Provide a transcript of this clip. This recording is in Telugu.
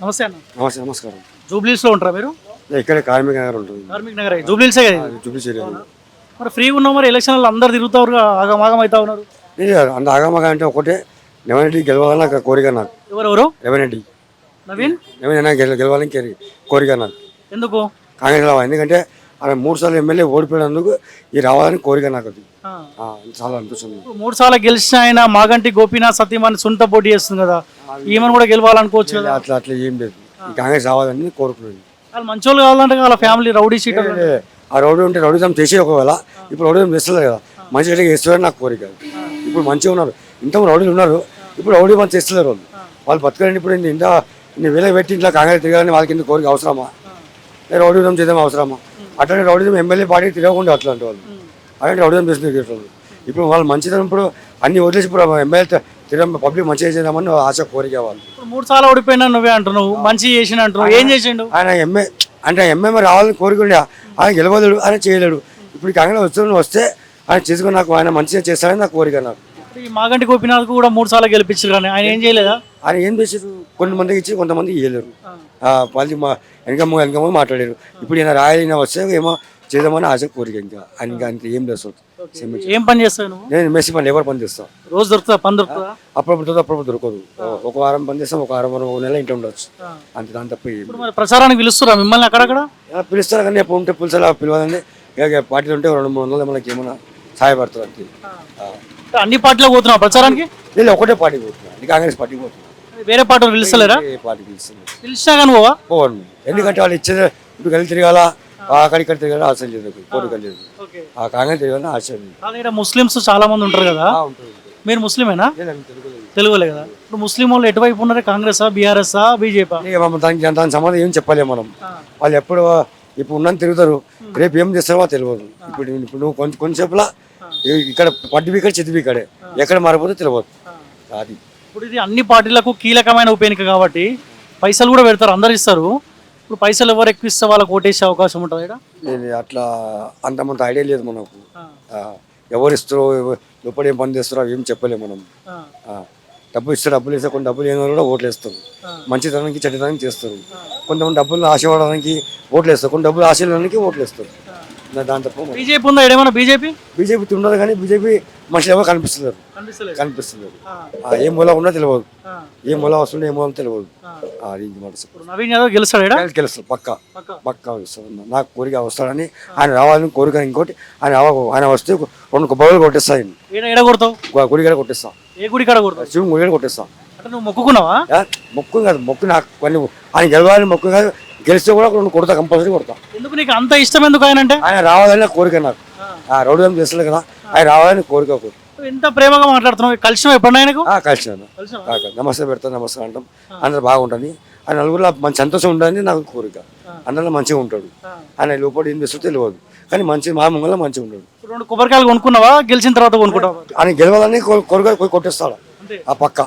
నమస్తే అన్న. నమస్తే నమస్కారం. జూబ్లీస్లో ఉంటారా మీరు? ఇక్కడే కార్మిక నగర్ ఉంటుంది. కార్మిక్ నగర్ జూబ్లీసే కదా ఇది. చూపించేది మరి ఫ్రీగా ఉన్నాం మరి ఎలక్షన్లు అందరు తిరుగుతారు ఆగమాగం అవుతా ఉన్నారు. అంత ఆగమగా అంటే ఒకటే రెవెన్యూ గెలవాలని నాకు కోరిక నాకు ఎవరెవరు రెవెన్యూ నవీన్? రెవెన్యూ గెల గెలవాలని కేరి- కోరిక నాకు ఎందుకు? కాంగ్రెస్ రావాలి ఎందుకంటే ఆయన మూడు సార్లు ఎమ్మెల్యే ఓడిపోయినందుకు ఈ రావాలని కోరిక నాకు అది. చాలా అనిపిస్తుంది. మూడు సార్లు గెలిచిన ఆయన మాగంటి గోపీనాథ్ సత్యమని సొంత పోటీ చేస్తుంది కదా. ఈమెను కూడా గెలవాలనుకోవచ్చు కదా. అట్లా అట్లా ఏం లేదు. కాంగ్రెస్ రావాలని కోరుకున్నాను. వాళ్ళు మంచోళ్ళు కావాలంటే వాళ్ళ ఫ్యామిలీ రౌడీ ఏ, ఆ రౌడీ ఉంటే రౌడీజం చేసే ఒకవేళ. ఇప్పుడు రౌడీజం చేస్తలేదు కదా. మంచి గట్టిగా చేస్తారని నాకు కోరిక ఇప్పుడు మంచిగా ఉన్నారు. ఇంత రౌడీలు ఉన్నారు. ఇప్పుడు రౌడీ మంచి చేస్తలేరు వాళ్ళు. వాళ్ళు బతకాలని ఇప్పుడు ఇంత వేల పెట్టి ఇంట్లో కాంగ్రెస్ తిరగాలని వాళ్ళకి ఎందుకు కోరిక అవసరమా? రౌడీజం చేద్దాం అవసరమా? అట్లాంటి రౌడీజం ఎమ్మెల్యే పార్టీ తిరగకుండా అట్లాంటి వాళ్ళు. అలాంటి రౌడీజం చేసిన ఇప్పుడు వాళ్ళు మంచిదనం ఇప్పుడు అన్ని వదిలేసి ఇప్పుడు ఎమ్మెల్యే తిరగ పబ్లిక్ మంచిగా చేద్దామని ఆశ కోరిక వాళ్ళు మూడు సార్లు ఓడిపోయినా నువ్వే అంటున్నావు మంచి చేసిన అంటున్నావు ఏం చేసిండు? ఆయన ఎంఏ అంటే ఎంఏ రావాలని కోరుకుండే ఆయన గెలవలేడు ఆయన చేయలేడు. ఇప్పుడు ఈ కాంగ్రెస్ వస్తున్న వస్తే ఆయన చేసుకుని నాకు ఆయన మంచిగా చేస్తాడని నాకు కోరిక నాకు. ఈ మాగంటి గోపీనాథ్ కూడా మూడు సార్లు గెలిపించారు కానీ ఆయన ఏం చేయలేదా? ఆయన ఏం చేసారు కొంతమందికి ఇచ్చి కొంతమంది ఇవ్వలేరు వాళ్ళు మా వెనకమ్మ వెనకమ్మ మాట్లాడారు. ఇప్పుడు ఈయన రాయన వస్తే ఏమో చేద్దామని ఆశ కోరిక ఇంకా. ఆయన ఇంకా అంత ఏం లేదు. ఏం పని చేస్తావు నువ్వు? నేను మెస్సి పని లేబర్ పని చేస్తాను రోజు దొరుకుతుందా? పని దొరుకుతుందా? అప్పుడప్పుడు దొరకదు, అప్పుడప్పుడు దొరకదు. ఒక వారం పని చేస్తాం ఒక వారం ఒక నెల ఇంట్లో ఉండొచ్చు. అంతే దాని తప్ప ప్రచారానికి పిలుస్తురా మిమ్మల్ని అక్కడక్కడ? పిలుస్తారు కానీ ఎప్పుడు ఉంటే పిలిచాలి పిలవాలండి ఇక పార్టీలు ఉంటే రెండు మూడు వందలు మనకి ఏమైనా సహాయపడతారు అంతే. అన్ని పార్టీలో పోతున్నావు ప్రచారానికి? నేను ఒకటే పార్టీ పోతున్నాను ఇది కాంగ్రెస్ పార్టీ పోతున్నాను వేరే పార్టీలు పిలుస్తలేరా ఏ పిలుస్తుంది పిలిచినా కానీ పోవా పోను ఎందుకంటే వాళ్ళు ఇచ్చేది ఇప్పుడు కలిసి తిరగాల? అక్కడిక్కడ తిరగాల ఆశ లేదు లేదు ఓకే. ఆ కాంగ్రెస్ తిరగాలని ఆశ ఉంది కానీ ఇక్కడ ముస్లిమ్స్ చాలా మంది ఉంటారు కదా? ఆ, ఉంటుంది, ఉంటుంది. మీరు ముస్లిమేనా? లేదండి, తిరగలేదు. తెలుగులే కదా? ఇప్పుడు ముస్లిం వాళ్ళు ఎటువైపు ఉన్నారు? కాంగ్రెస్ బీఆర్ఎస్ బీజేపీ ఇక మనం దానికి దాని సంబంధం ఏం చెప్పలేము మనం. వాళ్ళు ఎప్పుడు ఇప్పుడు ఉన్నని తిరుగుతారు. రేపు ఏం చేస్తారో తెలియదు. ఇప్పుడు ఇప్పుడు నువ్వు కొంచెం కొంచెంసేపులా ఇక్కడ పడ్డి ఇక్కడ చితివి ఇక్కడే ఎక్కడ మారిపోతే తెలియదు. అది. ఇప్పుడు ఇది అన్ని పార్టీలకు కీలకమైన ఉప ఎన్నిక కాబట్టి పైసలు కూడా పెడతారు అందరు ఇస్తారు. ఇప్పుడు పైసలు ఎవరు ఎక్కువ ఇస్తే వాళ్ళకి ఓటేసే అవకాశం ఉంటుంది ఇక్కడ? నేను అట్లా అంతమంత ఐడియా లేదు మనకు. ఆ, ఎవరు ఇస్తారో ఎవ- ఎప్పుడు ఏం పని చేస్తారో అవి ఏం చెప్పలేము మనం. ఆ, డబ్బులు ఇస్తే డబ్బులు ఇస్తే కొన్ని డబ్బులు ఏమైనా కూడా ఓట్లు వేస్తారు. మంచితనానికి చెడ్డతనానికి చేస్తారు. కొంతమంది డబ్బులు ఆశపడడానికి ఓట్లు వేస్తారు. కొన్ని డబ్బులు ఆశపడడానికి ఓట్లు వేస్తారు. దాని తప్ప బీజేపీ ఉందా? ఏమైనా బీజేపీ? బీజేపీ ఉండదు కానీ బీజేపీ మనుషులు ఎవరు కనిపిస్తున్నారు కనిపిస్తున్నారు ఏ మూల ఉన్నా తెలియదు. ఏ మూల వస్తుండే ఏ మూల తెలియదు. అది నవీన్ యాదవ్ గెలుస్తాడు గెలుస్తారు పక్క. పక్క. నాకు కోరిక వస్తాడని ఆయన రావాలని కోరిక ఇంకోటి. ఆయన ఆయన వస్తే రెండు కొబ్బరి కొట్టేస్తా ఆయన ఈడ ఎడ కొడతావు? గుడి కూడా కొట్టేస్తా. ఏ గుడి కాడ కొడతావు? శివుని గుడి కూడా కొట్టేస్తా నువ్వు మొక్కుకున్నావా? మొక్కు కాదు మొక్కు నాకు కొన్ని ఆయన గెలవాలని మొక్కు కాదు గెలిస్తే కూడా రెండు కొడతా కంపల్సరీ కొడతా. ఎందుకు నీకు అంత ఇష్టం ఎందుకు ఆయన అంటే? ఆయన రావాలని కోరిక నాకు. ఆ. రౌడీ చేస్తలే కదా ఆయన రావాలని కోరిక ఎంత ప్రేమగా మాట్లాడుతున్నావు. కలిసిన ఎప్పుడన్నా ఆయనకు? ఆ, నమస్తే పెడతా నమస్తే అంటాం. అందరు బాగుంటుంది ఆయన నలుగురిలో మంచి సంతోషం ఉండాలని నాకు కోరిక. అందరిలో మంచిగా ఉంటాడు. ఆయన లోపల ఏం చేస్తుందో తెలియదు. కానీ మంచి మా ముంగల మంచిగా ఉంటాడు రెండు కొబ్బరికాయలు కొనుక్కున్నావా? గెలిచిన తర్వాత కొనుక్కుంటావా? ఆయన గెలవాలని కోరిక కొట్టేస్తాడు. ఆ పక్క.